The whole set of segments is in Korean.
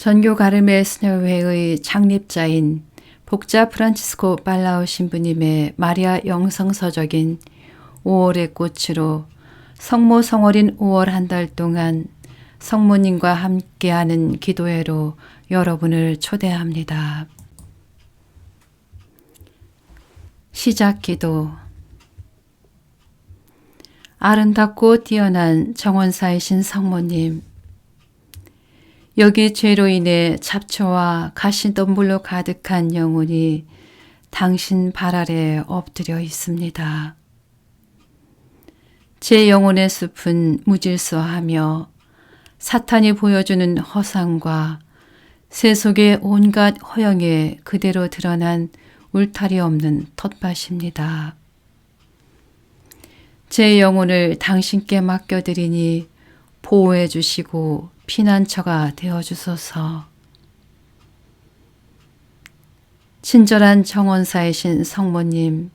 전교 가르메 스녀회의 창립자인 복자 프란치스코 빨라우 신부님의 마리아 영성서적인 5월의 꽃으로 성모 성월인 5월 한 달 동안 성모님과 함께하는 기도회로 여러분을 초대합니다. 시작 기도 아름답고 뛰어난 정원사이신 성모님 여기 죄로 인해 잡초와 가시덤불로 가득한 영혼이 당신 발 아래 엎드려 있습니다. 제 영혼의 숲은 무질서하며 사탄이 보여주는 허상과 세속의 온갖 허영에 그대로 드러난 울타리 없는 텃밭입니다. 제 영혼을 당신께 맡겨드리니 보호해 주시고 피난처가 되어 주소서. 친절한 정원사이신 성모님,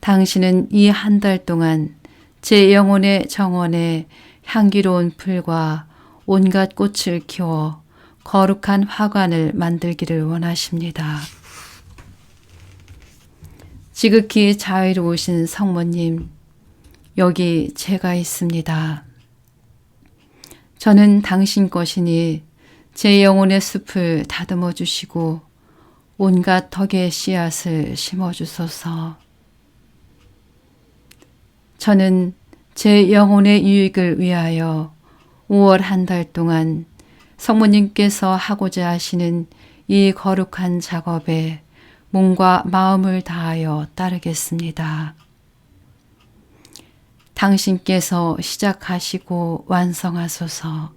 당신은 이 한 달 동안 제 영혼의 정원에 향기로운 풀과 온갖 꽃을 키워 거룩한 화관을 만들기를 원하십니다. 지극히 자유로우신 성모님, 여기 제가 있습니다. 저는 당신 것이니 제 영혼의 숲을 다듬어 주시고 온갖 덕의 씨앗을 심어 주소서. 저는 제 영혼의 유익을 위하여 5월 한 달 동안 성모님께서 하고자 하시는 이 거룩한 작업에 몸과 마음을 다하여 따르겠습니다. 당신께서 시작하시고 완성하소서.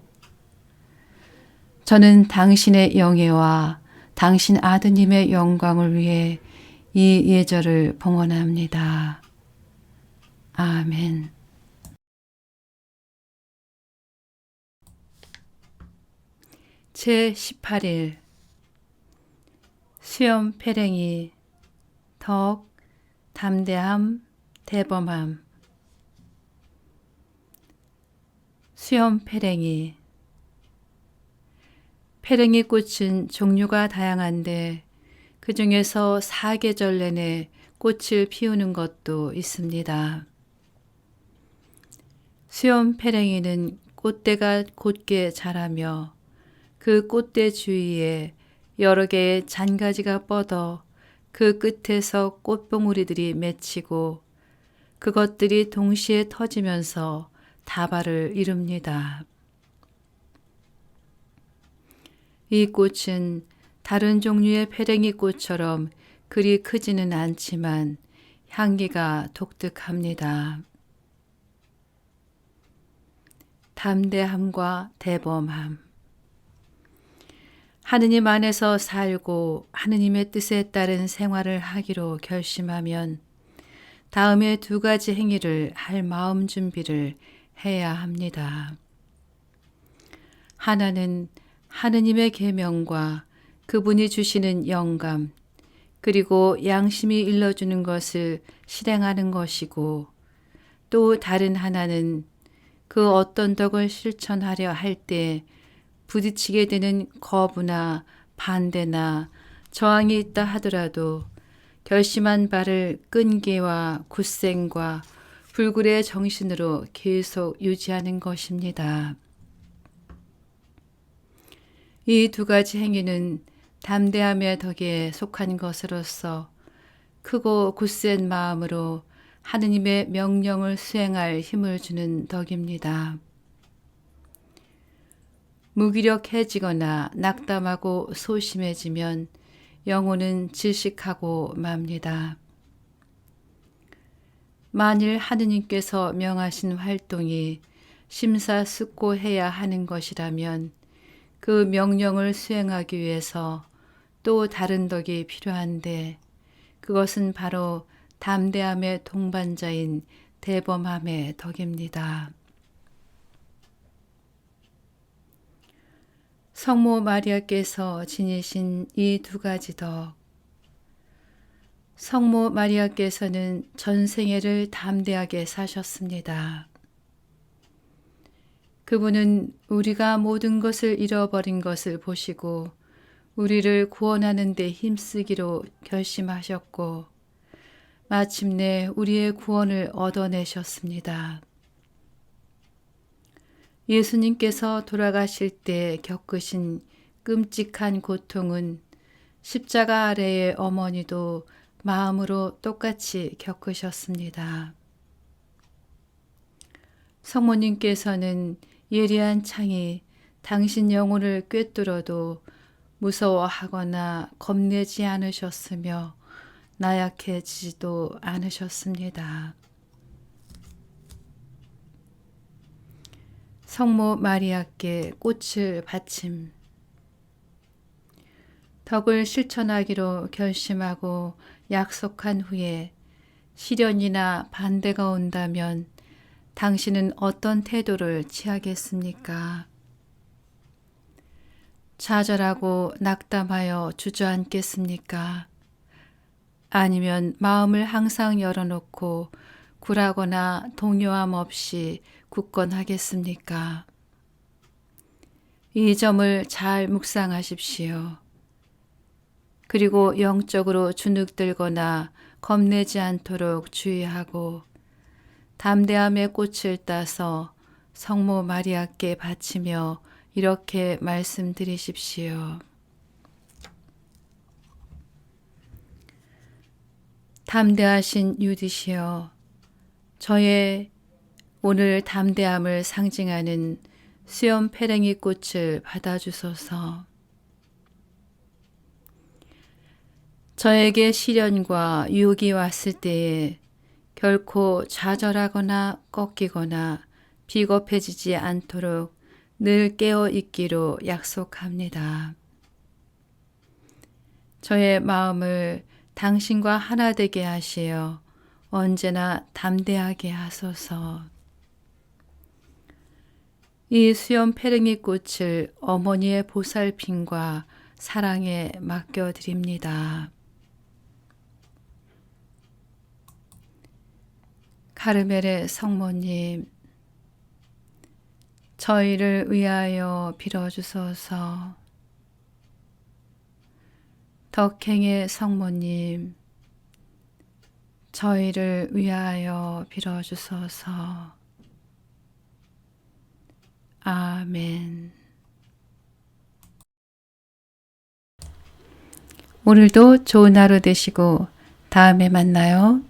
저는 당신의 영예와 당신 아드님의 영광을 위해 이 예절을 봉헌합니다. 아멘. 제 18일 수염 패랭이 덕 담대함 대범함 수염 패랭이 꽃은 종류가 다양한데 그 중에서 사계절 내내 꽃을 피우는 것도 있습니다. 수염 패랭이는 꽃대가 곧게 자라며 그 꽃대 주위에 여러 개의 잔가지가 뻗어 그 끝에서 꽃봉우리들이 맺히고 그것들이 동시에 터지면서 다발을 이룹니다. 이 꽃은 다른 종류의 페랭이 꽃처럼 그리 크지는 않지만 향기가 독특합니다. 담대함과 대범함. 하느님 안에서 살고 하느님의 뜻에 따른 생활을 하기로 결심하면 다음에 두 가지 행위를 할 마음 준비를 해야 합니다. 하나는 하느님의 계명과 그분이 주시는 영감, 그리고 양심이 일러주는 것을 실행하는 것이고, 또 다른 하나는 그 어떤 덕을 실천하려 할 때 부딪히게 되는 거부나 반대나 저항이 있다 하더라도 결심한 바를 끈기와 굳생과 불굴의 정신으로 계속 유지하는 것입니다. 이 두 가지 행위는 담대함의 덕에 속한 것으로서 크고 굳센 마음으로 하느님의 명령을 수행할 힘을 주는 덕입니다. 무기력해지거나 낙담하고 소심해지면 영혼은 질식하고 맙니다. 만일 하느님께서 명하신 활동이 심사숙고해야 하는 것이라면 그 명령을 수행하기 위해서 또 다른 덕이 필요한데 그것은 바로 담대함의 동반자인 대범함의 덕입니다. 성모 마리아께서 지니신 이 두 가지 덕, 성모 마리아께서는 전생애를 담대하게 사셨습니다. 그분은 우리가 모든 것을 잃어버린 것을 보시고 우리를 구원하는 데 힘쓰기로 결심하셨고 마침내 우리의 구원을 얻어내셨습니다. 예수님께서 돌아가실 때 겪으신 끔찍한 고통은 십자가 아래의 어머니도 마음으로 똑같이 겪으셨습니다. 성모님께서는 예리한 창이 당신 영혼을 꿰뚫어도 무서워하거나 겁내지 않으셨으며 나약해지지도 않으셨습니다. 성모 마리아께 꽃을 바침 덕을 실천하기로 결심하고 약속한 후에 시련이나 반대가 온다면 당신은 어떤 태도를 취하겠습니까? 좌절하고 낙담하여 주저앉겠습니까? 아니면 마음을 항상 열어놓고 굴하거나 동요함 없이 굳건하겠습니까? 이 점을 잘 묵상하십시오. 그리고 영적으로 주눅들거나 겁내지 않도록 주의하고 담대함의 꽃을 따서 성모 마리아께 바치며 이렇게 말씀드리십시오. 담대하신 유디시여, 저의 오늘 담대함을 상징하는 수염 페랭이 꽃을 받아주소서. 저에게 시련과 유혹이 왔을 때에 결코 좌절하거나 꺾이거나 비겁해지지 않도록 늘 깨어 있기로 약속합니다. 저의 마음을 당신과 하나 되게 하시어 언제나 담대하게 하소서. 이 수염 페릉이 꽃을 어머니의 보살핌과 사랑에 맡겨드립니다. 카르멜의 성모님, 저희를 위하여 빌어주소서. 덕행의 성모님, 저희를 위하여 빌어주소서. 아멘. 오늘도 좋은 하루 되시고 다음에 만나요.